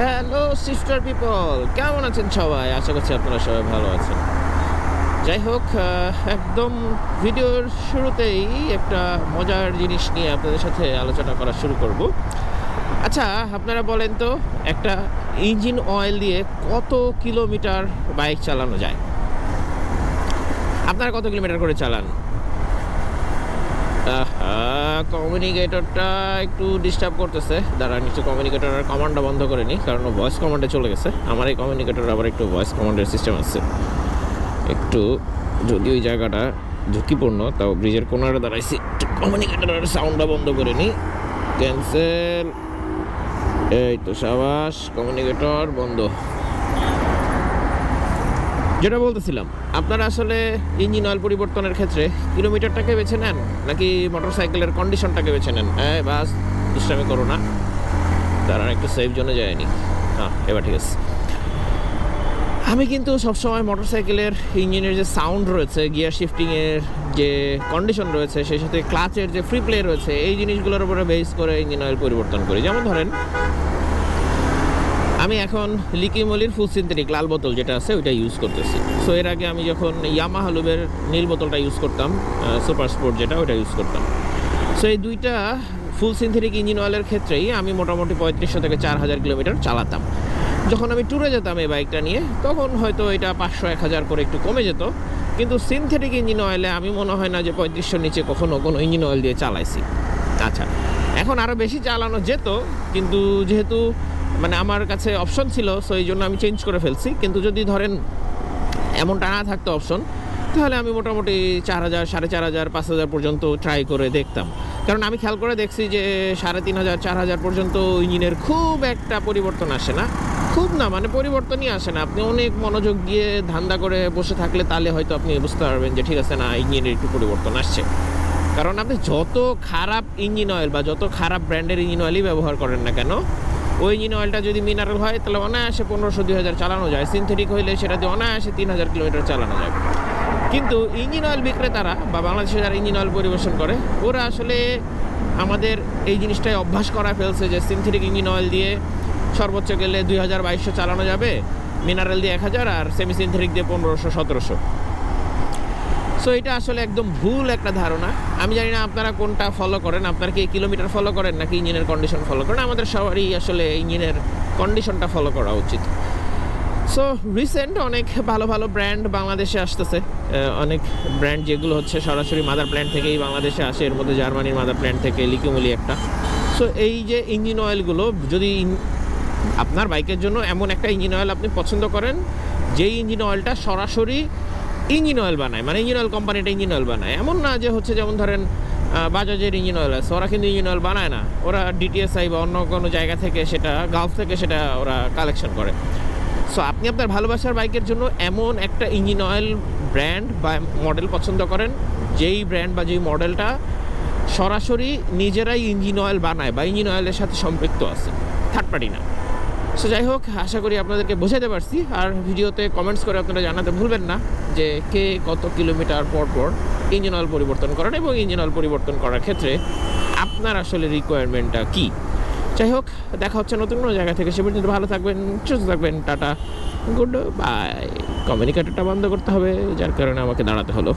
Hello sister people কেমন আছেন সবাই? আশা করছি আপনারা সবাই ভালো আছেন। যাই হোক একদম ভিডিওর শুরুতেই একটা মজার জিনিস নিয়ে আপনাদের সাথে আলোচনা করা শুরু করব। আচ্ছা আপনারা বলেন তো, একটা ইঞ্জিন অয়েল দিয়ে কত কিলোমিটার বাইক চালানো যায়? আপনারা কত কিলোমিটার করে চালান? কমিউনিকেটরটা একটু ডিস্টার্ব করতেছে। দাঁড়ান, একটু কমিউনিকেটরের কমান্ডটা বন্ধ করে নিই কারণ ভয়েস কমান্ডে চলে গেছে। আমার এই কমিউনিকেটর আবার একটু ভয়েস কমান্ডের সিস্টেম আছে। একটু, যদি ওই জায়গাটা ঝুঁকিপূর্ণ, তাও ব্রিজের কোনারে দাঁড়াইছি, একটু কমিউনিকেটরের সাউন্ডটা বন্ধ করে নিই ক্যান্সেল এই তো সাবাস কমিউনিকেটর বন্ধ। যেটা বলতেছিলাম, আপনারা আসলে ইঞ্জিন অয়েল পরিবর্তনের ক্ষেত্রে কিলোমিটারটাকে বেছে নেন নাকি মোটর সাইকেলের কন্ডিশনটাকে বেছে নেন? হ্যাঁ বাস, দুষ্টামি করো না। তারা একটু সেফ জন্য যায়নি। হ্যাঁ এবার ঠিক আছে। আমি কিন্তু সবসময় মোটর সাইকেলের ইঞ্জিনের যে সাউন্ড রয়েছে গিয়ার শিফটিংয়ের যে কন্ডিশন রয়েছে, সেই সাথে ক্লাচের যে ফ্রি প্লে রয়েছে, এই জিনিসগুলোর উপরে বেস করে ইঞ্জিন অয়েল পরিবর্তন করি। যেমন ধরেন আমি এখন লিকিমলির ফুল সিনথেটিক লাল বোতল যেটা আছে, ওইটা ইউজ করতেছি। সো এর আগে আমি যখন ইয়ামা হালুবের নীল বোতলটা ইউজ করতাম সুপার স্পোর্ট যেটা, ওইটা ইউজ করতাম। সো এই দুইটা ফুল সিনথেটিক ইঞ্জিন অয়েলের ক্ষেত্রেই আমি মোটামুটি পঁয়ত্রিশশো থেকে চার হাজার কিলোমিটার চালাতাম। যখন আমি ট্যুরে যেতাম এই বাইকটা নিয়ে, তখন হয়তো এটা পাঁচশো, এক হাজার করে একটু কমে যেত। কিন্তু সিনথেটিক ইঞ্জিন অয়েলে আমি মনে হয় না যে পঁয়ত্রিশশোর নিচে কখনো কোনো ইঞ্জিন অয়েল দিয়ে চালাইছি। আচ্ছা এখন আরও বেশি চালানো যেত, কিন্তু যেহেতু মানে আমার কাছে অপশন ছিল সো এই জন্য আমি চেঞ্জ করে ফেলছি। কিন্তু যদি ধরেন এমনটা না থাকতো অপশন তাহলে আমি মোটামুটি চার হাজার, সাড়ে চার হাজার, পাঁচ হাজার পর্যন্ত ট্রাই করে দেখতাম। কারণ আমি খেয়াল করে দেখছি যে সাড়ে তিন হাজার, চার হাজার পর্যন্ত ইঞ্জিনের খুব একটা পরিবর্তন আসে না। খুব না মানে পরিবর্তনই আসে না। আপনি অনেক মনোযোগ দিয়ে ধান্দা করে বসে থাকলে তাহলে হয়তো আপনি বুঝতে পারবেন যে ঠিক আছে, না, ইঞ্জিনের একটু পরিবর্তন আসছে। কারণ আপনি যত খারাপ ইঞ্জিন অয়েল বা যত খারাপ ব্র্যান্ডের ইঞ্জিন অয়েলই ব্যবহার করেন না কেন ওই ইঞ্জিন অয়েলটা যদি মিনারেল হয়, তাহলে অনায়াসে পনেরোশো, দুই হাজার চালানো যায়। সিনথেটিক হইলে সেটা দিয়ে অনায়াসে তিন হাজার কিলোমিটার চালানো যায়। কিন্তু ইঞ্জিন অয়েল বিক্রেতারা বা বাংলাদেশে যারা ইঞ্জিন অয়েল পরিবেশন করে, ওরা আসলে আমাদের এই জিনিসটাই অভ্যাস করা ফেলছে যে সিনথেটিক ইঞ্জিন অয়েল দিয়ে সর্বোচ্চ গেলে দুই হাজার বাইশশো চালানো যাবে মিনারেল দিয়ে এক হাজার আর সেমি সিনথেটিক দিয়ে পনেরোশো, সতেরোশো। সো এটা আসলে একদম ভুল একটা ধারণা। আমি জানি না আপনারা কোনটা ফলো করেন। আপনারা কি কিলোমিটার ফলো করেন নাকি ইঞ্জিনের কন্ডিশন ফলো করেন? আমাদের সবারই আসলে ইঞ্জিনের কন্ডিশনটা ফলো করা উচিত। সো রিসেন্ট অনেক ভালো ভালো ব্র্যান্ড বাংলাদেশে আসতেছে। অনেক ব্র্যান্ড যেগুলো হচ্ছে সরাসরি মাদার প্ল্যান্ট থেকেই বাংলাদেশে আসে। এর মধ্যে জার্মানির মাদার প্ল্যান্ট থেকে লিকিমলি একটা। সো এই যে ইঞ্জিন অয়েলগুলো যদি আপনার বাইকের জন্য এমন একটা ইঞ্জিন অয়েল আপনি পছন্দ করেন, যেই ইঞ্জিন অয়েলটা সরাসরি ইঞ্জিন অয়েল বানায় মানে ইঞ্জিন অয়েল কোম্পানিটা ইঞ্জিন অয়েল বানায়। এমন না যে হচ্ছে যেমন ধরেন বাজাজের ইঞ্জিন অয়েল আছে, ওরা কিন্তু ইঞ্জিন অয়েল বানায় না। ওরা ডিটিএসআই বা অন্য কোনো জায়গা থেকে সেটা গালফ থেকে সেটা ওরা কালেকশন করে। সো আপনি আপনার ভালোবাসার বাইকের জন্য এমন একটা ইঞ্জিন অয়েল ব্র্যান্ড বা মডেল পছন্দ করেন, যেই ব্র্যান্ড বা যেই মডেলটা সরাসরি নিজেরাই ইঞ্জিন অয়েল বানায় বা ইঞ্জিন অয়েলের সাথে সম্পৃক্ত আছে থার্ড পার্টি না। সো যাই হোক, আশা করি আপনাদেরকে বোঝাতে পারছি। আর ভিডিওতে কমেন্টস করে আপনারা জানাতে ভুলবেন না যে কে কত কিলোমিটার পর পর ইঞ্জিন অয়েল পরিবর্তন করেন এবং ইঞ্জিন অয়েল পরিবর্তন করার ক্ষেত্রে আপনার আসলে রিকোয়ারমেন্টটা কী? যাই হোক, দেখা হচ্ছে নতুন কোনো জায়গা থেকে। সে পর্যন্ত ভালো থাকবেন, সুস্থ থাকবেন, টাটা, গুড বাই। কমিউনিকেটরটা বন্ধ করতে হবে, যার কারণে আমাকে দাঁড়াতে হলো।